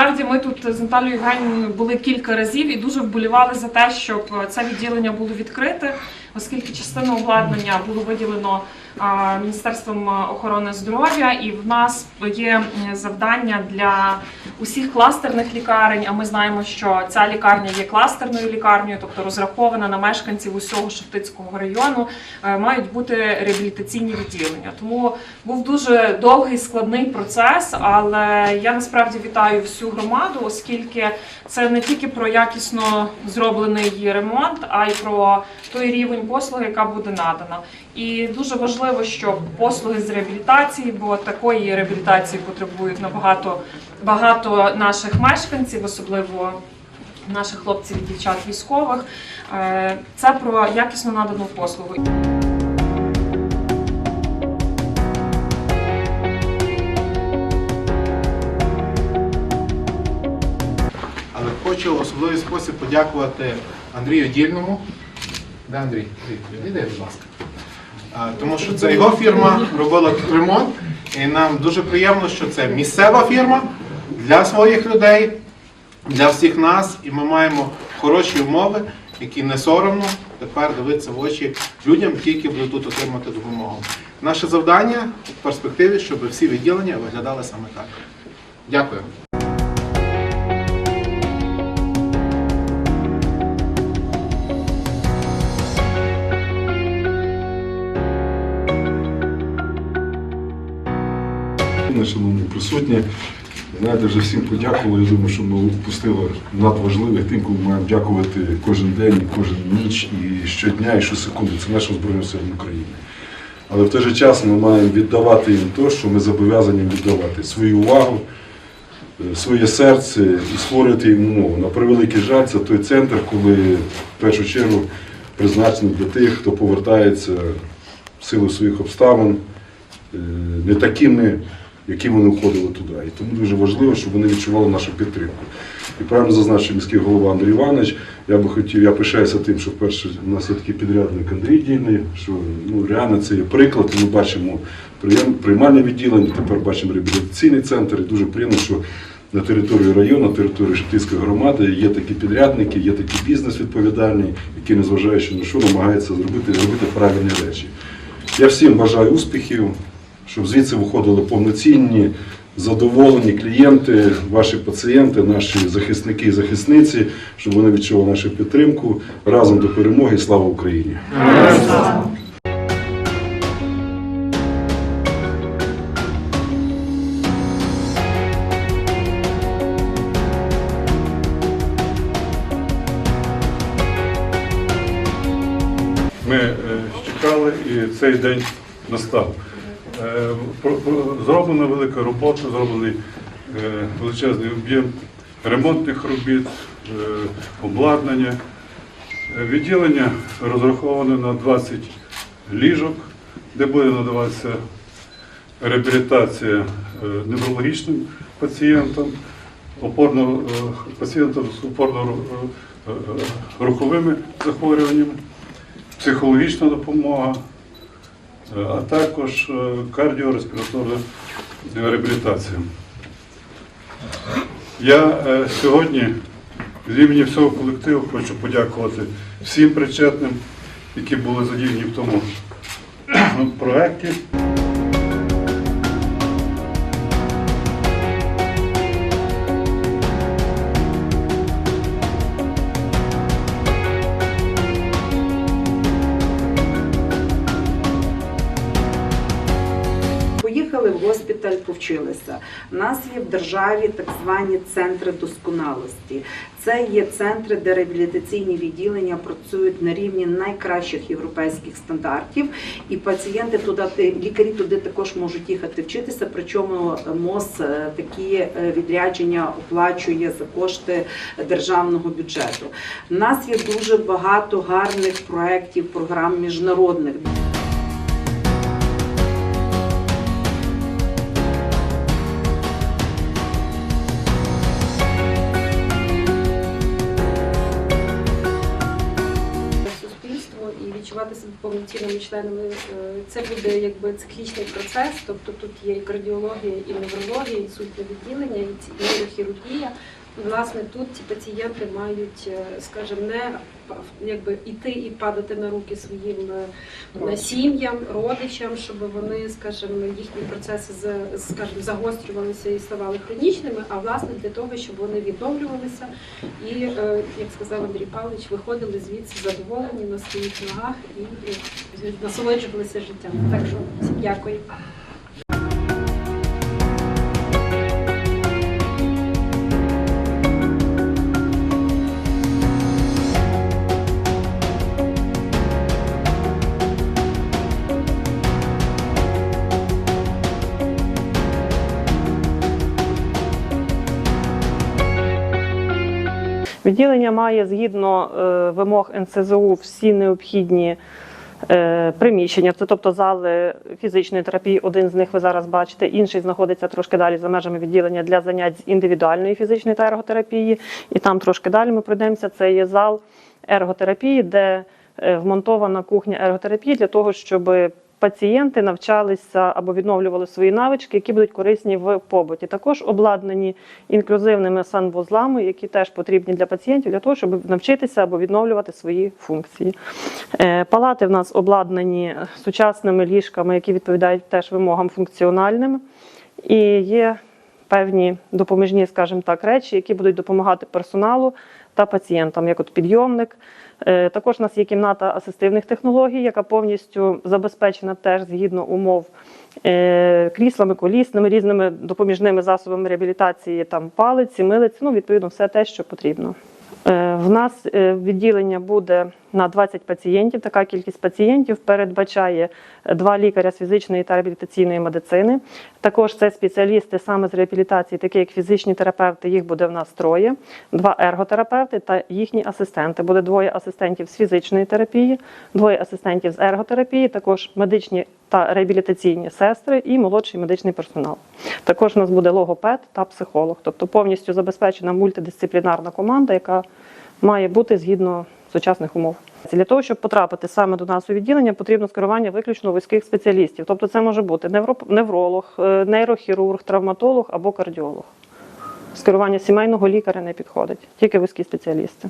Насправді ми тут з Наталією Євгенівною були кілька разів і дуже вболівали за те, щоб це відділення було відкрите, оскільки частину обладнання було виділено Міністерством охорони здоров'я, і в нас є завдання для усіх кластерних лікарень. А ми знаємо, що ця лікарня є кластерною лікарнею, тобто розрахована на мешканців усього Шептицького району. е, Мають бути реабілітаційні відділення. Тому був дуже довгий складний процес, але я насправді вітаю всю громаду, оскільки це не тільки про якісно зроблений ремонт, а й про той рівень послуги, яка буде надана. І дуже важливо, щоб послуги з реабілітації, бо такої реабілітації потребують набагато багато наших мешканців, особливо наших хлопців і дівчат військових. Е, Це про якісно надану послугу. Але хочу в особливий спосіб подякувати Андрію Дільному. Андрій? Андрій, Іди, будь ласка. Тому що це його фірма робила тут ремонт, і нам дуже приємно, що це місцева фірма для своїх людей, для всіх нас, і ми маємо хороші умови, які не соромно тепер дивитися в очі людям, які будуть тут отримати допомогу. Наше завдання в перспективі, щоб всі відділення виглядали саме так. Дякую. Присутні, знаєте, вже всім подякували. Я думаю, що ми упустили надважливих тим, кому маємо дякувати кожен день, кожен ніч, і щодня, і щосекунди. Це нашим Збройним силам України. Але в той же час ми маємо віддавати їм те, що ми зобов'язані віддавати свою увагу, е, своє серце і створювати їм умови. На превеликий жаль, це той центр, коли в першу чергу призначений для тих, хто повертається в силу своїх обставин, е, не такими, які вони входили туди. І тому дуже важливо, щоб вони відчували нашу підтримку. І правильно зазначив міський голова Андрій Іванович. Я би хотів, я пишаюся тим, що перше у нас є такий підрядник Андрій Дільний, що ну, реально це є приклад. Ми бачимо приймальне відділення, тепер бачимо реабілітаційний центр. І дуже приємно, що на території району, на території Шептицької громади є такі підрядники, є такий бізнес відповідальний, який, незважаючи на що, намагається зробити, зробити правильні речі. Я всім бажаю успіхів, щоб звідси виходили повноцінні, задоволені клієнти, ваші пацієнти, наші захисники і захисниці, щоб вони відчували нашу підтримку. Разом до перемоги. Слава Україні! Ми е, чекали і цей день настав. Е, Зроблена велика робота, зроблений е, величезний об'єм ремонтних робіт, е, обладнання. Відділення розраховане на 20 ліжок, де буде надаватися реабілітація неврологічним пацієнтам, опорно, пацієнтам з опорно-руховими захворюваннями психологічна допомога, а також кардіореспіраторну кардіореспіраторна реабілітація. Я е, сьогодні з імені всього колективу хочу подякувати всім причетним, які були задіяні в тому проєкті. Госпіталь, повчилися. У нас є в державі так звані центри досконалості. Це є центри, де реабілітаційні відділення працюють на рівні найкращих європейських стандартів, і пацієнти туди, лікарі туди також можуть їхати вчитися. Причому МОЗ е, такі е, відрядження оплачує за кошти державного бюджету. У нас є дуже багато гарних проєктів, програм міжнародних. Повноцінними членами. Е, Це буде якби циклічний процес, тобто тут є і кардіологія, і неврологія, і інсультне відділення, і нейрохірургія. Власне, тут ці пацієнти мають, е, скажімо, не якби іти і падати на руки своїм е, сім'ям, родичам, щоб вони, скажімо, їхні процеси скажімо, загострювалися і ставали хронічними, а власне для того, щоб вони відновлювалися і, е, як сказав Андрій Павлович, виходили звідси задоволені на своїх ногах і е, насолоджувалися життям. Так що всім дякую. Відділення має згідно е, вимог НСЗУ всі необхідні е, приміщення, це тобто зали фізичної терапії. Один з них ви зараз бачите, інший знаходиться трошки далі за межами відділення для занять з індивідуальної фізичної та ерготерапії. І там трошки далі ми пройдемося. Це є зал ерготерапії, де е, вмонтована кухня ерготерапії для того, щоб пацієнти навчалися або відновлювали свої навички, які будуть корисні в побуті. Також обладнані інклюзивними санвузлами, які теж потрібні для пацієнтів, для того, щоб навчитися або відновлювати свої функції. Е, Палати в нас обладнані сучасними ліжками, які відповідають теж вимогам функціональним. І є певні допоміжні, скажімо так, речі, які будуть допомагати персоналу та пацієнтам, як от підйомник. Е, Також у нас є кімната асистивних технологій, яка повністю забезпечена теж згідно умов е, кріслами, колісними, різними допоміжними засобами реабілітації, там палиці, милиці, ну відповідно все те, що потрібно. Е, В нас відділення буде на 20 пацієнтів. Така кількість пацієнтів передбачає два лікаря з фізичної та реабілітаційної медицини. Також це спеціалісти саме з реабілітації, такі як фізичні терапевти. Їх буде в нас троє, два ерготерапевти та їхні асистенти. Буде двоє асистентів з фізичної терапії, двоє асистентів з ерготерапії, також медичні та реабілітаційні сестри і молодший медичний персонал. Також у нас буде логопед та психолог, тобто повністю забезпечена мультидисциплінарна команда, яка має бути згідно сучасних умов. Для того, щоб потрапити саме до нас у відділення, потрібно скерування виключно вузьких спеціалістів. Тобто це може бути невро- невролог, е, нейрохірург, травматолог або кардіолог. Скерування сімейного лікаря не підходить, тільки вузькі спеціалісти.